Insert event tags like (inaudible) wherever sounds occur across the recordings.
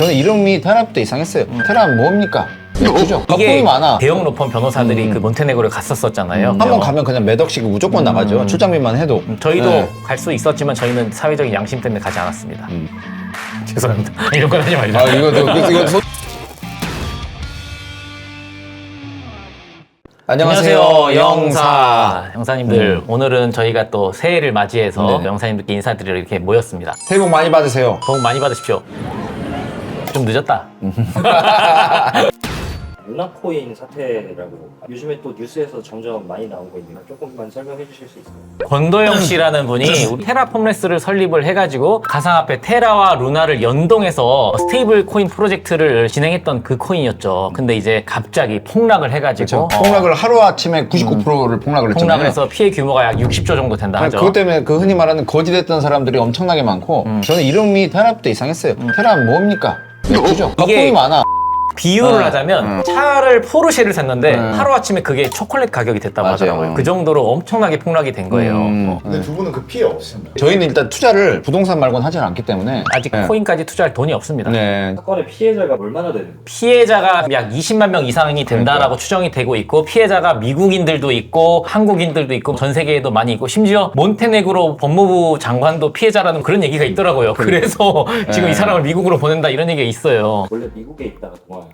저는 이름이 테라부터 이상했어요. 테라는 뭡니까? 맥주죠. 거품이 이게 많아. 대형 로펌 변호사들이 그 몬테네그로를 갔었었잖아요. 한 번 가면 그냥 몇 억씩 무조건 나가죠. 출장비만 해도. 저희도 네. 갈 수 있었지만 저희는 사회적인 양심 때문에 가지 않았습니다. 음. (laughs) 죄송합니다. (laughs) 이런 건 하지 말자. 아 이거도 이거 소... 안녕하세요 영사 영사님들 오늘은 저희가 또 새해를 맞이해서 네. 영사님들께 인사드리러 이렇게 모였습니다. 새해 복 많이 받으세요. 도움 많이 받으십시오. 좀 늦었다. (laughs) 루나코인 사태라고 요즘에 또 뉴스에서 점점 많이 나오고 있는데 조금만 설명해 주실 수 있어요? 권도영 씨라는 분이 (laughs) 테라폼레스를 설립을 해가지고 가상화폐 테라와 루나를 연동해서 스테이블 코인 프로젝트를 진행했던 그 코인이었죠. 근데 이제 갑자기 폭락을 해가지고 어, 폭락을 하루 아침에 99%를 폭락을 했잖아요. 폭락을 해서 피해 규모가 약 60조 정도 된다 아니, 하죠. 그것 때문에 그 흔히 말하는 거짓했던 사람들이 엄청나게 많고 저는 이름이 테라부터 이상했어요. 테라 는 뭡니까? 맥주죠. 거품이 이게 많아. 비유를 네. 하자면 차를 포르쉐를 샀는데 네. 하루 아침에 그게 초콜릿 가격이 됐다고 맞아요. 하더라고요. 그 정도로 엄청나게 폭락이 된 거예요. 음. 어. 근데 두 분은 그 피해 없으신가요? 저희는 일단 투자를 부동산 말고는 하지 않기 때문에 아직 네. 코인까지 투자할 돈이 없습니다. 네. 사건의 피해자가 얼마나 되는 거예요? 피해자가 약 20만 명 이상이 된다라고 추정이 되고 있고 피해자가 미국인들도 있고 한국인들도 있고 전 세계에도 많이 있고 심지어 몬테네그로 법무부 장관도 피해자라는 그런 얘기가 있더라고요. 그래서 지금 네. 이 사람을 미국으로 보낸다 이런 얘기가 있어요. 원래 미국에 있다가 동아요.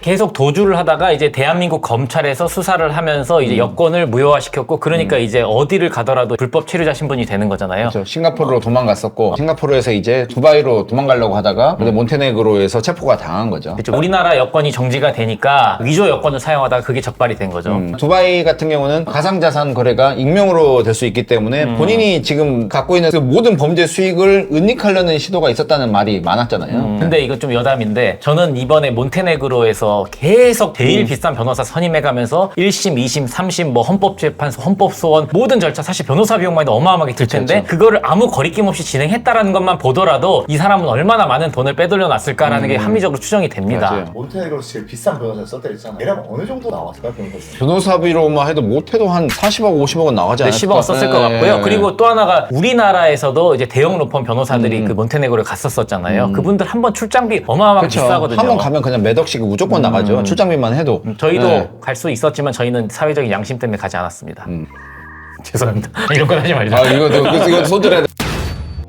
계속 도주를 하다가 이제 대한민국 검찰에서 수사를 하면서 음. 이제 여권을 무효화시켰고 그러니까 이제 어디를 가더라도 불법 체류자 신분이 되는 거잖아요. 그렇죠. 싱가포르로 도망갔었고 싱가포르에서 이제 두바이로 도망가려고 하다가 근데 몬테네그로에서 체포가 당한 거죠. 그렇죠. 우리나라 여권이 정지가 되니까 위조 여권을 사용하다가 그게 적발이 된 거죠. 음, 두바이 같은 경우는 가상자산 거래가 익명으로 될 수 있기 때문에 음. 본인이 지금 갖고 있는 그 모든 범죄 수익을 은닉하려는 시도가 있었다는 말이 많았잖아요. 음, 근데 이거 좀 여담인데 저는 이번에 몬테네그로에서 계속 음. 제일 비싼 변호사 선임해가면서 1심, 2심, 3심, 뭐 헌법재판소, 헌법소원 모든 절차 사실 변호사 비용만 해도 어마어마하게 들 텐데 그쵸. 그거를 아무 거리낌 없이 진행했다라는 것만 보더라도 이 사람은 얼마나 많은 돈을 빼돌려 놨을까라는 게 합리적으로 추정이 됩니다. 음. 맞아요. 몬테네그로 제일 비싼 변호사를 썼다 했잖아요. 대략 어느 정도 나왔을까요, 변호사? 변호사비로만 해도 못해도 한 40억, 50억은 나가지 네, 않을까? 10억 썼을 것 같고요. 네. 그리고 또 하나가 우리나라에서도 이제 대형 로펌 변호사들이 음. 그 몬테네그로에 갔었었잖아요. 그분들 한 번 출장비 어마어마하게 그렇죠. 비싸거든요. 음. 한번 가면 그냥 몇 억씩 무조건 나가죠. 출장비만 해도. 저희도 네. 갈 수 있었지만 저희는 사회적인 양심 때문에 가지 않았습니다. 음. (laughs) 죄송합니다. (laughs) 이런 건 하지 말자. 아 이거도 이거 손들어야 돼.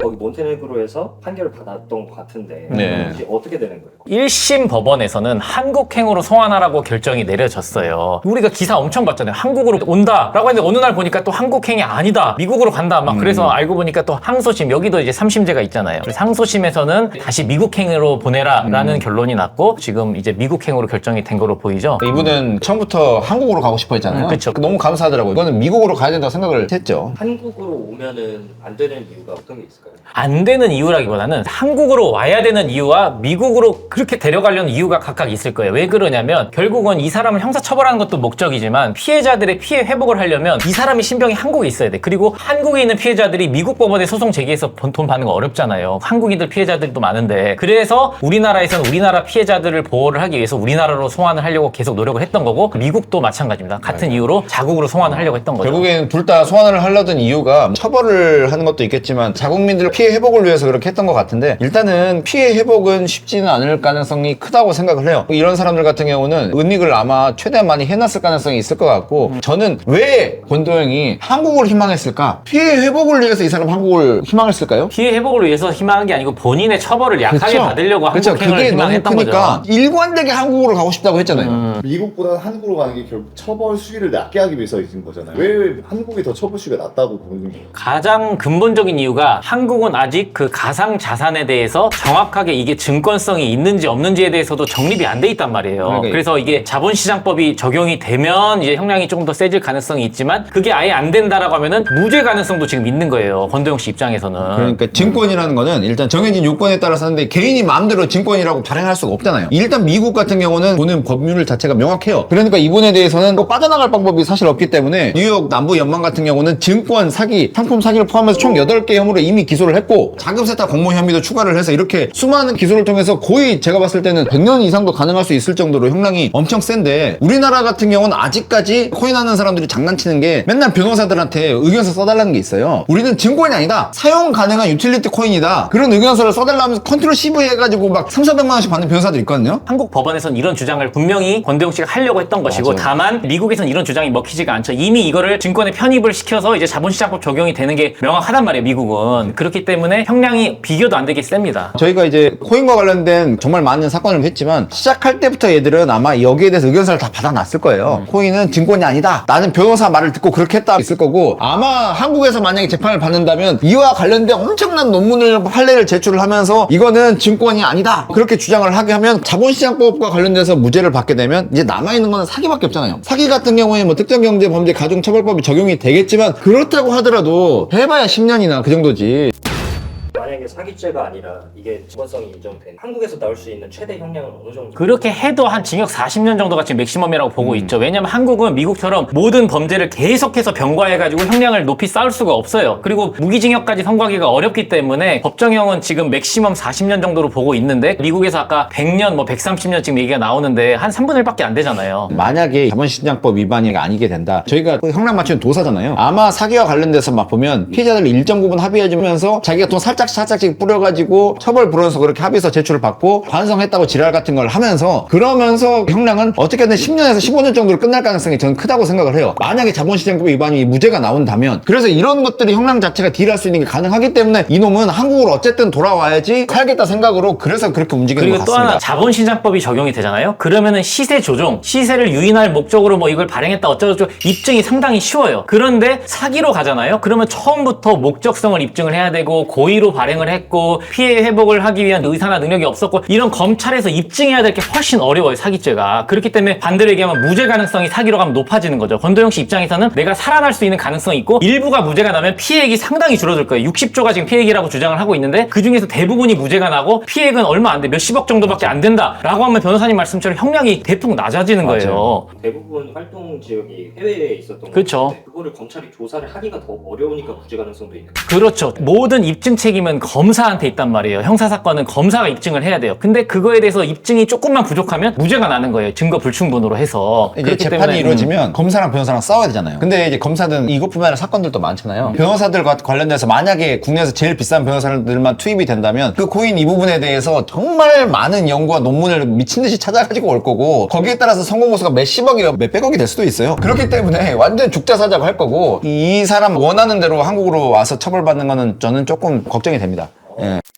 거기 몬테네그로에서 판결을 받았던 것 같은데 네. 어떻게 되는 거예요? 1심 법원에서는 한국행으로 송환하라고 결정이 내려졌어요. 우리가 기사 엄청 봤잖아요. 한국으로 온다라고 했는데 어느 날 보니까 또 한국행이 아니다. 미국으로 간다. 막 그래서 알고 보니까 또 항소심 여기도 이제 3심제가 있잖아요. 그래서 항소심에서는 다시 미국행으로 보내라라는 결론이 났고 지금 이제 미국행으로 결정이 된 거로 보이죠. 이분은 처음부터 한국으로 가고 싶어 했잖아요. 음, 그쵸. 너무 감사하더라고요. 이거는 미국으로 가야 된다고 생각을 했죠. 한국으로 오면은 안 되는 이유가 어떤 게 있을까요? 안 되는 이유라기보다는 한국으로 와야 되는 이유와 미국으로 그렇게 데려가려는 이유가 각각 있을 거예요. 왜 그러냐면 결국은 이 사람을 형사 처벌하는 것도 목적이지만 피해자들의 피해 회복을 하려면 이 사람이 신병이 한국에 있어야 돼. 그리고 한국에 있는 피해자들이 미국 법원에 소송 제기해서 돈- 돈 받는 거 어렵잖아요. 한국인들 피해자들도 많은데 그래서 우리나라에서는 우리나라 피해자들을 보호를 하기 위해서 우리나라로 송환을 하려고 계속 노력을 했던 거고 미국도 마찬가지입니다. 같은 이유로 자국으로 송환을 하려고 했던 거죠. 결국엔 둘 다 소환을 하려던 이유가 처벌을 하는 것도 있겠지만 자국민들 피해 회복을 위해서 그렇게 했던 것 같은데 일단은 피해 회복은 쉽지는 않을 가능성이 크다고 생각을 해요. 이런 사람들 같은 경우는 은닉을 아마 최대한 많이 해놨을 가능성이 있을 것 같고 저는 왜 권도영이 한국을 희망했을까? 피해 회복을 위해서 이 사람 한국을 희망했을까요? 피해 회복을 위해서 희망한 게 아니고 본인의 처벌을 약하게 그쵸? 받으려고 그쵸. 한국행을 그게 너무 희망했던 크니까 거죠. 일관되게 한국으로 가고 싶다고 했잖아요. 미국보다 한국으로 가는 게 결국 처벌 수위를 낮게 하기 위해서인 거잖아요. 왜 한국이 더 처벌 수위가 낮다고 보는 거예요? 가장 근본적인 이유가 한국은 아직 그 가상 자산에 대해서 정확하게 이게 증권성이 있는지 없는지에 대해서도 정립이 안 돼 있단 말이에요. 그러니까 그래서 이게 자본시장법이 적용이 되면 이제 형량이 조금 더 세질 가능성이 있지만 그게 아예 안 된다라고 하면은 무죄 가능성도 지금 있는 거예요. 권도영 씨 입장에서는. 그러니까 증권이라는 거는 일단 정해진 요건에 따라서 하는데 개인이 마음대로 증권이라고 발행할 수가 없잖아요. 일단 미국 같은 경우는 보는 법률 자체가 명확해요. 그러니까 이분에 대해서는 또 빠져나갈 방법이 사실 없기 때문에 뉴욕 남부 연방 같은 경우는 증권 사기, 상품 사기를 포함해서 총 8개 혐의로 이미 기소 기소를 했고 자금 세탁 공모 혐의도 추가를 해서 이렇게 수많은 기소를 통해서 거의 제가 봤을 때는 100년 이상도 가능할 수 있을 정도로 형량이 엄청 센데 우리나라 같은 경우는 아직까지 코인 하는 사람들이 장난치는 게 맨날 변호사들한테 의견서 써달라는 게 있어요. 우리는 증권이 아니다. 사용 가능한 유틸리티 코인이다. 그런 의견서를 써달라면서 컨트롤 CV 해가지고 막 3, 400만 원씩 받는 변호사들 있거든요. 한국 법원에선 이런 주장을 분명히 권대웅 씨가 하려고 했던 것이고 맞아요. 다만 미국에선 이런 주장이 먹히지가 않죠. 이미 이거를 증권에 편입을 시켜서 이제 자본시장법 적용이 되는 게 명확하단 말이에요. 미국은 그렇 기 때문에 형량이 비교도 안 되게 셉니다. 저희가 이제 코인과 관련된 정말 많은 사건을 했지만 시작할 때부터 얘들은 아마 여기에 대해서 의견서를 다 받아놨을 거예요. 코인은 증권이 아니다. 나는 변호사 말을 듣고 그렇게 했다 있을 거고 아마 한국에서 만약에 재판을 받는다면 이와 관련된 엄청난 논문을 판례를 제출을 하면서 이거는 증권이 아니다. 그렇게 주장을 하게 하면 자본시장법과 관련돼서 무죄를 받게 되면 이제 남아있는 거는 사기밖에 없잖아요. 사기 같은 경우에 뭐 특정경제범죄 가중처벌법이 적용이 되겠지만 그렇다고 하더라도 해봐야 10년이나 그 정도지. 만약에 사기죄가 아니라 이게 직권성이 인정된 한국에서 나올 수 있는 최대 형량은 어느 정도? 그렇게 해도 한 징역 40년 정도가 지금 맥시멈이라고 보고 있죠. 왜냐면 한국은 미국처럼 모든 범죄를 계속해서 병과해가지고 형량을 높이 쌓을 수가 없어요. 그리고 무기징역까지 선고하기가 어렵기 때문에 법정형은 지금 맥시멈 40년 정도로 보고 있는데 미국에서 아까 100년, 뭐 130년 지금 얘기가 나오는데 한 3분의 1밖에 안 되잖아요. 만약에 자본시장법 위반이 아니게 된다. 저희가 그 형량 맞추는 도사잖아요. 아마 사기와 관련돼서 막 보면 피해자들 일정 부분 합의해주면서 자기가 돈 살짝 살짝씩 뿌려가지고 처벌 불원서 그렇게 합의서 제출을 받고 반성했다고 지랄 같은 걸 하면서 그러면서 형량은 어떻게든 10년에서 15년 정도로 끝날 가능성이 저는 크다고 생각을 해요. 만약에 자본시장법 위반이 무죄가 나온다면 그래서 이런 것들이 형량 자체가 딜할 수 있는 게 가능하기 때문에 이놈은 한국으로 어쨌든 돌아와야지 살겠다 생각으로 그래서 그렇게 움직이는 것 그리고 또 같습니다. 하나 자본시장법이 적용이 되잖아요. 그러면은 시세 조종, 시세를 유인할 목적으로 뭐 이걸 발행했다 어쩌고저쩌고 입증이 상당히 쉬워요. 그런데 사기로 가잖아요. 그러면 처음부터 목적성을 입증을 해야 되고 고의로 발행 을 했고 피해 회복을 하기 위한 의사나 능력이 없었고 이런 검찰에서 입증해야 될 게 훨씬 어려워요. 사기죄가. 그렇기 때문에 반대로 얘기하면 무죄 가능성이 사기로 가면 높아지는 거죠. 권도영 씨 입장에서는 내가 살아날 수 있는 가능성이 있고 일부가 무죄가 나면 피해액이 상당히 줄어들 거예요. 60조가 지금 피해액이라고 주장을 하고 있는데 그 중에서 대부분이 무죄가 나고 피해액은 얼마 안 돼. 몇십억 정도밖에 안 된다 라고 하면 변호사님 말씀처럼 형량이 대폭 낮아지는 맞아요. 거예요. 대부분 활동 지역이 해외에 있었던 그쵸. 건데 그거를 검찰이 조사를 하기가 더 어려우니까 무죄 가능성도 있는 거예요. 그렇죠. 모든 입증 책임은 검사한테 있단 말이에요. 형사 사건은 검사가 입증을 해야 돼요. 근데 그거에 대해서 입증이 조금만 부족하면 무죄가 나는 거예요. 증거 불충분으로 해서. 이제 그렇기 재판이 때문에, 음. 이루어지면 검사랑 변호사랑 싸워야 되잖아요. 근데 이제 검사는 이것뿐만 아니라 사건들도 많잖아요. 변호사들과 관련돼서 만약에 국내에서 제일 비싼 변호사들만 투입이 된다면 그 코인 이 부분에 대해서 정말 많은 연구와 논문을 미친 듯이 찾아가지고 올 거고 거기에 따라서 성공 보수가 몇십억이나 몇백억이 될 수도 있어요. 그렇기 때문에 완전 죽자 사자고 할 거고 이 사람 원하는 대로 한국으로 와서 처벌받는 거는 저는 조금 걱정이 됩니다. 예. 근데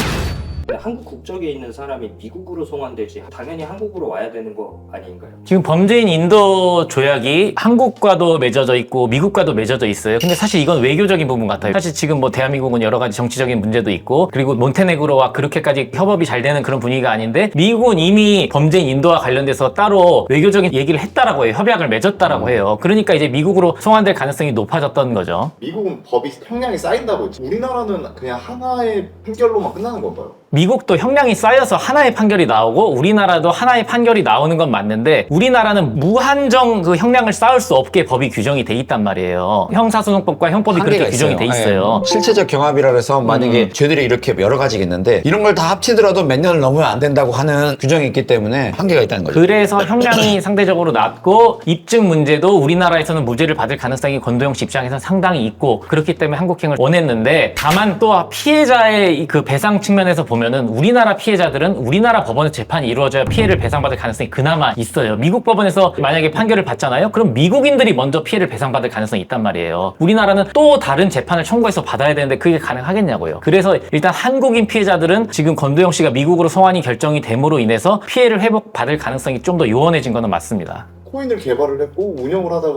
한국 국적에 있는 사람이 미국으로 송환되지 당연히 한국으로 와야 되는 거 아닌가요? 지금 범죄인 인도 조약이 한국과도 맺어져 있고 미국과도 맺어져 있어요. 근데 사실 이건 외교적인 부분 같아요. 사실 지금 뭐 대한민국은 여러 가지 정치적인 문제도 있고 그리고 몬테네그로와 그렇게까지 협업이 잘 되는 그런 분위기가 아닌데 미국은 이미 범죄인 인도와 관련돼서 따로 외교적인 얘기를 했다라고 해요. 협약을 맺었다라고 해요. 그러니까 이제 미국으로 송환될 가능성이 높아졌던 거죠. 미국은 법이 형량이 쌓인다고 했지. 우리나라는 그냥 하나의 판결로만 끝나는 건가요? 미국도 형량이 쌓여서 하나의 판결이 나오고 우리나라도 하나의 판결이 나오는 건 맞는데 우리나라는 무한정 그 형량을 쌓을 수 없게 법이 규정이 돼 있단 말이에요. 형사소송법과 형법이 그렇게 규정이 돼 예, 있어요. 실체적 경합이라 그래서 만약에 죄들이 이렇게 여러 가지가 있는데 이런 걸 다 합치더라도 몇 년을 넘으면 안 된다고 하는 규정이 있기 때문에 한계가 있다는 거죠. 그래서 형량이 (coughs) 상대적으로 낮고 입증 문제도 우리나라에서는 무죄를 받을 가능성이 권도영 씨 입장에서는 상당히 있고 그렇기 때문에 한국행을 원했는데 다만 또 피해자의 이그 배상 측면에서 보면 은 우리나라 피해자들은 우리나라 법원에서 재판이 이루어져야 피해를 배상받을 가능성이 그나마 있어요. 미국 법원에서 만약에 판결을 받잖아요. 그럼 미국인들이 먼저 피해를 배상받을 가능성이 있단 말이에요. 우리나라는 또 다른 재판을 청구해서 받아야 되는데 그게 가능하겠냐고요. 그래서 일단 한국인 피해자들은 지금 권도영 씨가 미국으로 송환이 결정이 됨으로 인해서 피해를 회복받을 가능성이 좀 더 요원해진 거는 맞습니다. 코인을 개발을 했고 운영을 하다가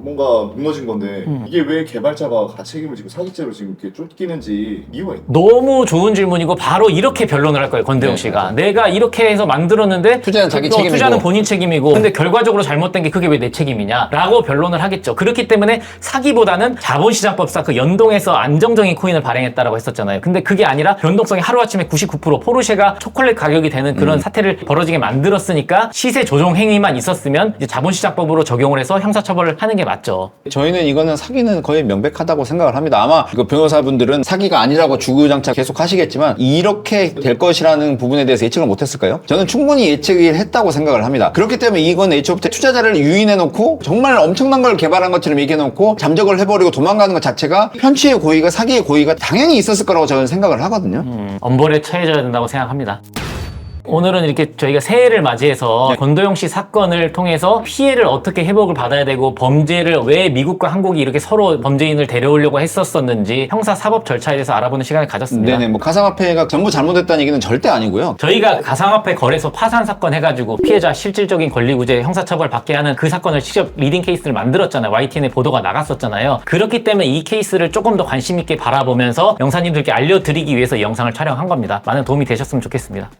뭔가 무너진 건데 음. 이게 왜 개발자가 가책임을 지고 사기죄로 지금 이렇게 쫓기는지 이유가 있나? 너무 좋은 질문이고 바로 이렇게 변론을 할 거예요 권대웅 네, 씨가 내가 이렇게 해서 만들었는데 투자는 자기 어, 책임이고. 투자는 본인 책임이고 근데 결과적으로 잘못된 게 그게 왜 내 책임이냐라고 변론을 하겠죠 그렇기 때문에 사기보다는 자본시장법상 그 연동해서 안정적인 코인을 발행했다라고 했었잖아요 근데 그게 아니라 변동성이 하루아침에 99% 포르쉐가 초콜릿 가격이 되는 그런 사태를 벌어지게 만들었으니까 시세 조정 행위만 있었으면 이제 자본시장법으로 적용을 해서 형사처벌을 하는 게 맞죠. 저희는 이거는 사기는 거의 명백하다고 생각을 합니다. 아마 이거 변호사분들은 사기가 아니라고 주구장창 계속 하시겠지만 이렇게 될 것이라는 부분에 대해서 예측을 못했을까요? 저는 충분히 예측을 했다고 생각을 합니다. 그렇기 때문에 이건 애초부터 투자자를 유인해놓고 정말 엄청난 걸 개발한 것처럼 얘기해놓고 잠적을 해버리고 도망가는 것 자체가 편취의 고의가 사기의 고의가 당연히 있었을 거라고 저는 생각을 하거든요. 음, 엄벌에 처해져야 된다고 생각합니다. 오늘은 이렇게 저희가 새해를 맞이해서 권도영 씨 사건을 통해서 피해를 어떻게 회복을 받아야 되고 범죄를 왜 미국과 한국이 이렇게 서로 범죄인을 데려오려고 했었었는지 형사 사법 절차에 대해서 알아보는 시간을 가졌습니다. 네네, 뭐 가상화폐가 전부 잘못됐다는 얘기는 절대 아니고요. 저희가 가상화폐 거래소 파산 사건 해가지고 피해자 실질적인 권리구제 형사처벌 받게 하는 그 사건을 직접 리딩 케이스를 만들었잖아요. YTN에 보도가 나갔었잖아요. 그렇기 때문에 이 케이스를 조금 더 관심 있게 바라보면서 영사님들께 알려드리기 위해서 이 영상을 촬영한 겁니다. 많은 도움이 되셨으면 좋겠습니다.